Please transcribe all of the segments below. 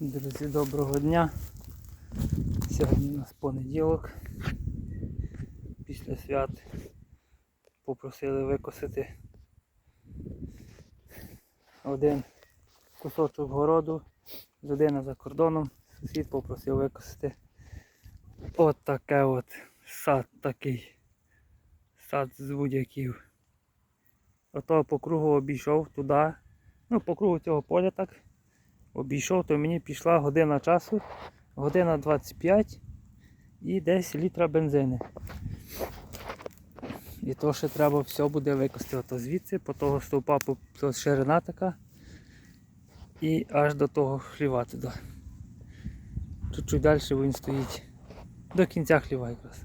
Друзі, доброго дня. Сьогодні у нас понеділок. Після свят попросили викосити один кусочок городу. Людина за кордоном. Сусід попросив викосити от таке от сад такий. Сад з будь-яків. Ото по кругу обійшов туди. Ну, по кругу цього поля так обійшов, то мені пішла година часу, година 25 і десь літра бензини. І то ще треба все буде викости ото звідси, по того стовпа то ширина така. І аж до того хліва туди. Чуть-чуть далі він стоїть. До кінця хліва якраз.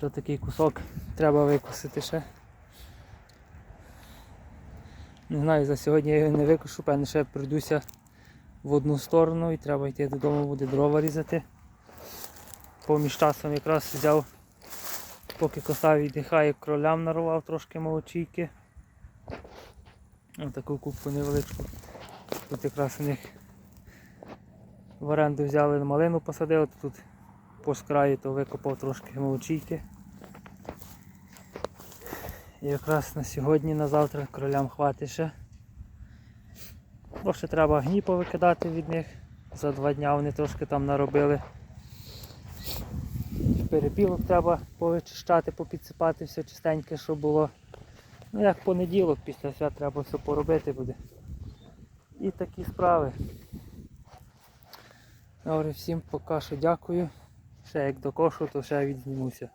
То такий кусок треба викосити ще. Не знаю, за сьогодні я його не викошу, певне ще пройдуся в одну сторону і треба йти додому, буде дрова різати. Поміж часом якраз взяв, поки коса віддихає, кролям нарвав трошки молочійки. Ось таку кубку невеличку. Тут якраз у них в оренду взяли малину посадили, тут по скраю то викопав трошки молочійки. І якраз на сьогодні, на завтра кролям хватить ще. Бо ще треба гні повикидати від них. За два дня вони трошки там наробили. Перепілок треба повичищати, попідсипати все чистеньке, щоб було. Ну як понеділок, після свят треба все поробити буде. І такі справи. Добре, всім поки що дякую. Ще як докошу, то ще відзнімуся.